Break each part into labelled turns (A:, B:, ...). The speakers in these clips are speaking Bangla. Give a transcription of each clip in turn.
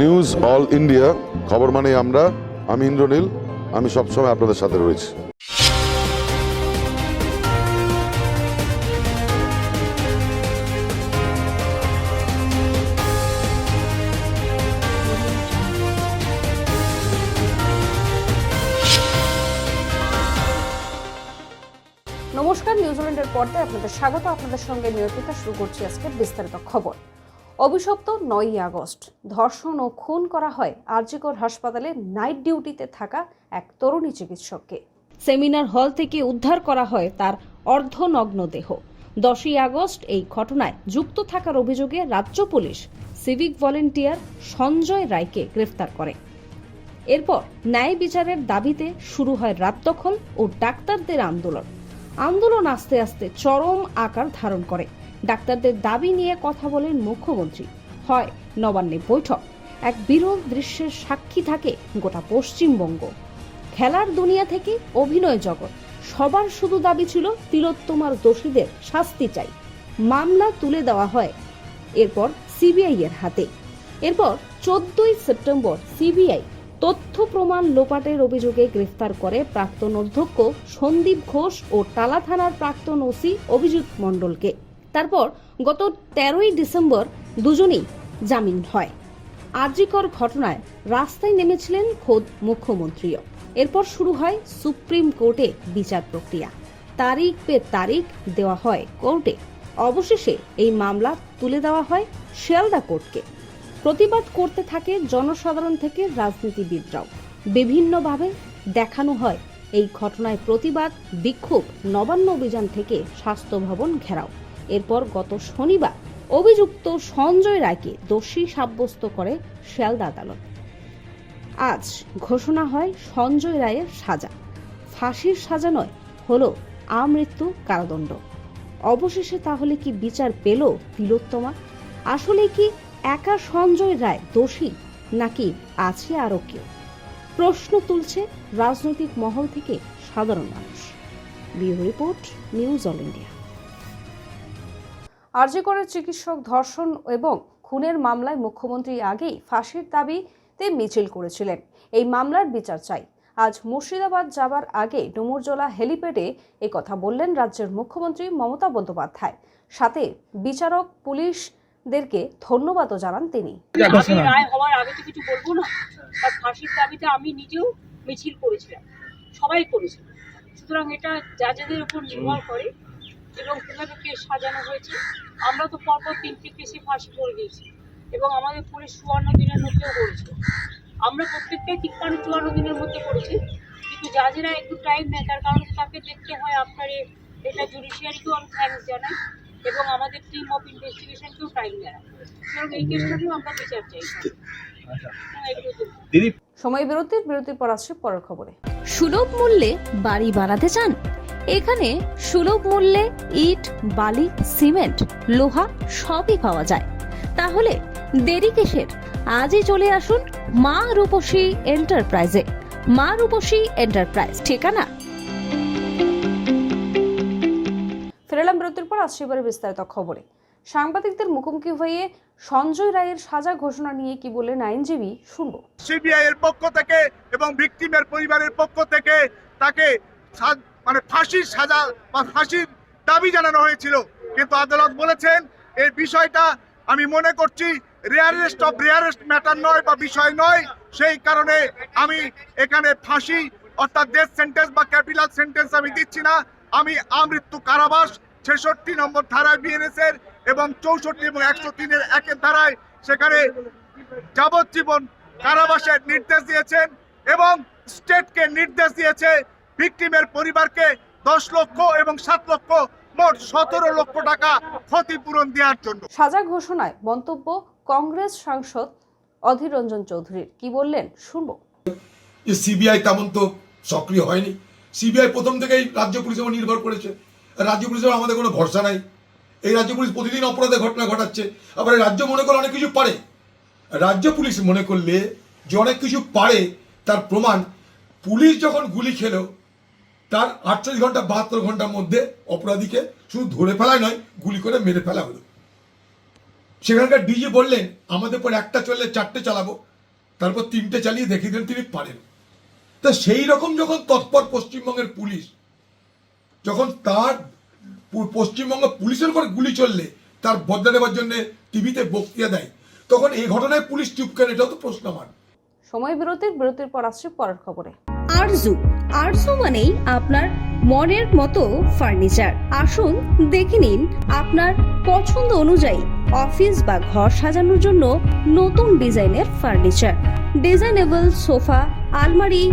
A: নিউজ অল ইন্ডিয়া, খবর মানে আমরা। আমি ইন্দ্রনীল, আমি সবসময় আপনাদের সাথে রয়েছি।
B: নমস্কার নিউজিল্যান্ডের পর্দায় আপনাদের স্বাগত। আপনাদের সঙ্গে নিয়মিত শুরু করছি আজকের বিস্তারিত খবর। অভিশপ্ত নয়ই আগস্ট। ধর্ষণ ও খুন করা হয় আরজিকর হাসপাতালে নাইট ডিউটিতে থাকা এক তরুণী চিকিৎসককে। সেমিনার হল থেকে উদ্ধার করা হয় তার অর্ধনগ্ন দেহ। দশই আগস্ট এই ঘটনায় যুক্ত থাকার অভিযোগে রাজ্য পুলিশ সিভিক ভলেন্টিয়ার সঞ্জয় রায়কে গ্রেফতার করে। এরপর ন্যায় বিচারের দাবিতে শুরু হয় রাত দখল ও ডাক্তারদের আন্দোলন। আন্দোলন আস্তে আস্তে চরম আকার ধারণ করে। ডাক্তারদের দাবি নিয়ে কথা বলেন মুখ্যমন্ত্রী। হয় নবান্নে বৈঠক। এক বিরল দৃশ্যের সাক্ষী থাকে গোটা পশ্চিমবঙ্গ। খেলার দুনিয়া থেকে অভিনয় জগৎ। সবার শুধু দাবি ছিল তিলোত্তমার দোষীদের শাস্তি চাই। মামলা তুলে দেওয়া হয় এরপর সিবিআই এর হাতে। এরপর চোদ্দই সেপ্টেম্বর সিবিআই তথ্য প্রমাণ লোপাটের অভিযোগে গ্রেফতার করে প্রাক্তন অধ্যক্ষ সন্দীপ ঘোষ ও টালা থানার প্রাক্তন ওসি অভিজিৎ মণ্ডলকে। তারপর গত তেরোই ডিসেম্বর দুজনেই জামিন হয়। আর্যিকর ঘটনায় রাস্তায় নেমেছিলেন খোদ মুখ্যমন্ত্রীও। এরপর শুরু হয় সুপ্রিম কোর্টে বিচার প্রক্রিয়া। তারিখ পে তারিখ দেওয়া হয় কোর্টে। অবশেষে এই মামলা তুলে দেওয়া হয় শিয়ালদা কোর্টকে। প্রতিবাদ করতে থাকে জনসাধারণ থেকে রাজনীতিবিদরাও। বিভিন্নভাবে দেখানো হয় এই ঘটনায় প্রতিবাদ, বিক্ষোভ, নবান্ন অভিযান থেকে স্বাস্থ্য ভবন ঘেরাও। এরপর গত শনিবার অভিযুক্ত সঞ্জয় রায়কে দোষী সাব্যস্ত করে শিয়ালদা আদালত। আজ ঘোষণা হয় সঞ্জয় রায়ের সাজা। ফাঁসির সাজা নয়, হলো আমৃত্যু কারাদণ্ড। অবশেষে তাহলে কি বিচার পেল তিলোত্তমা? আসলে কি একা সঞ্জয় রায় দোষী, নাকি আছে আরও কেউ? প্রশ্ন তুলছে রাজনৈতিক মহল থেকে সাধারণ মানুষ। Bureau report, news all India. আরজিকরের চিকিৎসক ধর্ষণ এবং খুনের মামলায় মুখ্যমন্ত্রী আগেই ফাঁসির দাবিতে মিছিল করেছিলেন। এই মামলার বিচার চাই। আজ মুর্শিদাবাদ যাবার আগে ডুমুরজোলা হেলিপ্যাডে এ কথা বললেন রাজ্যের মুখ্যমন্ত্রী মমতা বন্দ্যোপাধ্যায়। সাথে বিচারক পুলিশদেরকে ধন্যবাদও জানান তিনি।
C: আমি রায় হওয়ার আগে তো কিছু বলব না। তার ফাঁসির দাবিতে আমি নিজেও মিছিল করেছিলাম। সবাই করেছিল। সুতরাং এটা জাজেদের উপর নির্ভর করে এবং কীভাবে কেস সাজানো হয়েছে। আমরা তো পরপর তিনটি কেসে ফাঁসি করে দিয়েছি এবং আমাদের পুলিশ চুয়ান্ন দিনের মধ্যেও করেছে। আমরা প্রত্যেকটাই তিপ্পান্ন চুয়ান্ন দিনের মধ্যে করেছি। কিন্তু জাজেরা একটু টাইম নেয় তার কারণ তাকে দেখতে হয় আপনার এ- এটা জুডিশিয়ারিকেও আমি থ্যাঙ্কস জানাই এবং আমাদের টিম অফ ইনভেস্টিগেশনকেও টাইম জানাই সুতরাং এই কেসটাতেও আমরা বিচার চাই।
D: দিদি
B: সময় বিরতির বিরতির পর আসছে পরের খবরে।
E: সুলভ মূল্যে বাড়ি বানাতে চান? এখানে সুলভ মূল্যে ইট, বালি, সিমেন্ট, লোহা সবই পাওয়া যায়। তাহলে দেরি কিসের? আজই চলে আসুন মা রূপসী এন্টারপ্রাইজে। মা রূপসী এন্টারপ্রাইজ, ঠিকানা?
B: ফেরালাম বিরতির পর আসছে এবারে বিস্তারিত খবরে। সাংবাদিকদের মুখোমুখি হয়ে সঞ্জয় রায়ের সাজা ঘোষণা নিয়ে কি বললেন আইনজীবী? শুনব।
F: সিবিআই এর পক্ষ থেকে এবং ভিকটিমের পরিবারের পক্ষ থেকে তাকে মানে ফাঁসির সাজা বা ফাঁসির দাবি জানানো হয়েছিল। কিন্তু আদালত বলেছেন, এই বিষয়টা আমি মনে করছি রেয়ারেস্ট অফ রেয়ারেস্ট ম্যাটার নয় বা বিষয় নয়। সেই কারণে আমি এখানে ফাঁসি অর্থাৎ ডেথ সেন্টেন্স বা ক্যাপিটাল সেন্টেন্স আমি দিচ্ছি না। আমি আমৃত্যু কারাবাস ছেষট্টি নম্বর ধারায় বিএনএস এর এবং চৌষট্টি এবং একশো তিনের একের ধারায় সেখানে যাবজ্জীবন কারাবাসের নির্দেশ দিয়েছেন এবং স্টেটকে নির্দেশ দিয়েছে ভিকটিমের পরিবারকে দশ লক্ষ এবং সাত লক্ষ মোট সতেরো লক্ষ টাকা ক্ষতিপূরণ দেওয়ার জন্য।
B: সাজা ঘোষণায় মন্তব্য কংগ্রেস সাংসদ অধীর রঞ্জন চৌধুরীর। কি বললেন? শুনব।
G: সিবিআই তেমন তো সক্রিয় হয়নি। সিবিআই প্রথম থেকেই রাজ্য পুলিশের উপর নির্ভর করেছে। রাজ্য পুলিশের আমাদের কোনো ভরসা নাই। এই রাজ্য পুলিশ প্রতিদিন অপরাধের ঘটনা ঘটাচ্ছে। আবার রাজ্য মনে করলে অনেক কিছু পারে। রাজ্য পুলিশ মনে করলে যে অনেক কিছু পারে, তার প্রমাণ পুলিশ যখন গুলি খেলো, তার আটচল্লিশ ঘণ্টা, বাহাত্তর ঘণ্টার মধ্যে অপরাধীকে শুধু ধরে ফেলাই নয়, গুলি করে মেরে ফেলা হলো। সেখানকার ডিজি বললেন, আমাদের পর একটা চললে চারটে চালাবো, তারপর তিনটে চালিয়ে দেখিয়ে দিলেন তিনি পারেন। তা সেই রকম যখন তৎপর পশ্চিমবঙ্গের পুলিশ, যখন তার পশ্চিমবঙ্গ পুলিশের উপর গুলি চললে তার বদলা দেওয়ার জন্য টিভিতে বক্তৃতা দেয়। তখন এই ঘটনায় পুলিশ চুপ কেন? এটাও তো প্রশ্ন আমার।
H: সময় বিরতির বিরতির পর আসছে পরের খবরে।
B: আরজু আরজু মানেই আপনার মনের মতো ফার্নিচার। আসুন দেখে নিন আপনার পছন্দ অনুযায়ী অফিস বা ঘর সাজানোর জন্য নতুন ডিজাইনের ফার্নিচার। ডিজাইনেবল সোফা আলমারি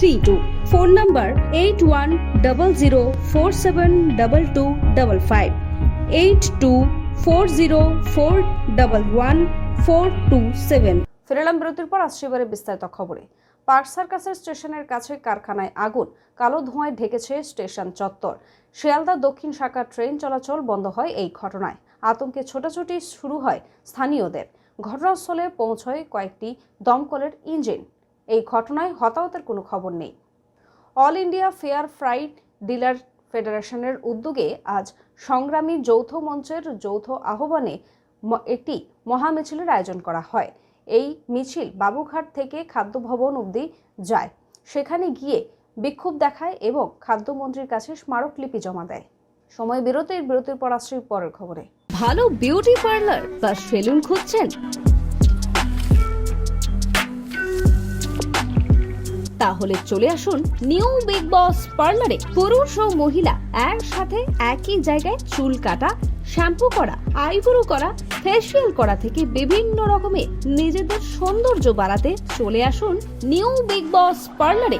B: three two phone number eight one double zero four seven double two double five eight two four zero four double one four two seven
H: ফেরালাম বিরতির পর আসছে এবারে বিস্তারিত খবরে। পার্ক সার্কাসের স্টেশনের কাছে কারখানায় আগুন। কালো ধোঁয়ায় ঢেকেছে স্টেশন চত্বর। শিয়ালদা দক্ষিণ শাখা ট্রেন চলাচল বন্ধ হয় এই ঘটনায়। আতঙ্কে ছোটাছুটি শুরু হয় স্থানীয়দের। ঘটনাস্থলে পৌঁছয় কয়েকটি দমকলের ইঞ্জিন। এই ঘটনায় হতাহতের কোনো খবর নেই। All India fair fried dealer ফেডারেশনের উদ্যোগে আজ সংগ্রামী যৌথ মঞ্চের যৌথ আহ্বানে একটি মহামিছিলের আয়োজন করা হয়। এই মিছিল বাবুঘাট থেকে খাদ্য ভবন অবধি যায়। সেখানে গিয়ে বিক্ষোভ দেখায় এবং খাদ্যমন্ত্রীর কাছে স্মারকলিপি জমা দেয়। সময় বিরতির বিরতির পর আসছে পরের খবরে।
B: ভালো বিউটি পার্লার বা সেলুন খুঁজছেন? তাহলে চলে আসুন নিউ বিগ বস পার্লারে। পুরুষ ও মহিলা একসাথে একই জায়গায় চুল কাটা, শ্যাম্পু করা, আইব্রো করা, ফেসিয়াল করা থেকে বিভিন্ন রকমের নিজেদের সৌন্দর্য বাড়াতে চলে আসুন নিউ বিগ বস পার্লারে।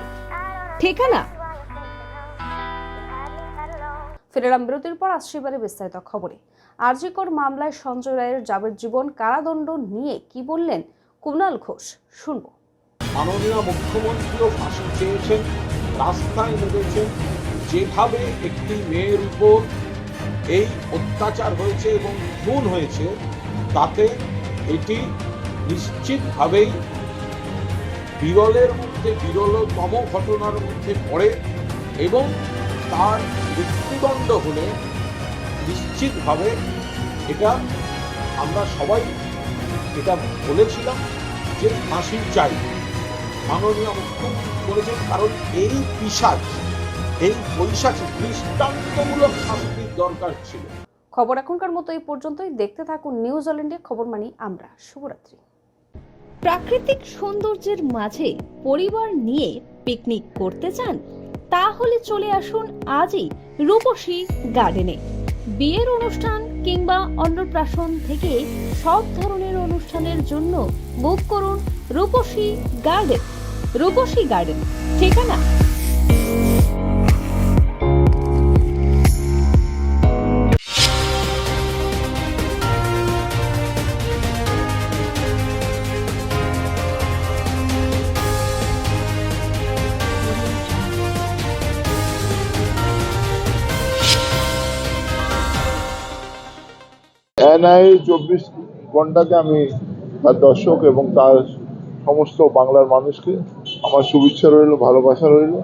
B: ঠিকানা?
H: ফেরালাম বিরতির পর আসছে এবারে বিস্তারিত খবরে। আরজিকর মামলায় সঞ্জয় রায়ের যাবজ্জীবন কারাদণ্ড নিয়ে কি বললেন কুণাল ঘোষ? শুনব।
D: মাননীয় মুখ্যমন্ত্রীও ফাঁসি চেয়েছেন রাস্তায় নেমেছেন। যেভাবে একটি মেয়ের উপর এই অত্যাচার হয়েছে এবং খুন হয়েছে, তাতে এটি নিশ্চিতভাবেই বিরলের মধ্যে, বিরলতম ঘটনার মধ্যে পড়ে এবং তার মৃত্যুদণ্ড হলে নিশ্চিতভাবে এটা আমরা সবাই, এটা বলেছিলাম যে ফাঁসি চাই। মাননীয় মুখ্যমন্ত্রী বলেছেন কারণ এই পিসাজ এই বৈশাখী দৃষ্টান্তমূলক শাস্তির দরকার ছিল।
H: খবর এখনকার মতো এই পর্যন্তই। দেখতে থাকুন নিউজ অল ইন্ডিয়া খবর মানি আমরা। শুভরাত্রি।
B: প্রাকৃতিক সৌন্দর্যের মাঝে পরিবার নিয়ে পিকনিক করতে চান তাহলে চলে আসুন আজই রূপসী গার্ডেনে। বিয়ের অনুষ্ঠান কিংবা অন্নপ্রাশন থেকে সব ধরনের অনুষ্ঠানের জন্য বুক করুন রূপসী গার্ডেন। রূপসী গার্ডেন ঠিকানা?
I: এনআই চব্বিশ ঘন্টাকে আমি তার দর্শক এবং তার সমস্ত বাংলার মানুষকে আমার শুভেচ্ছা রইল ভালোবাসা রইল।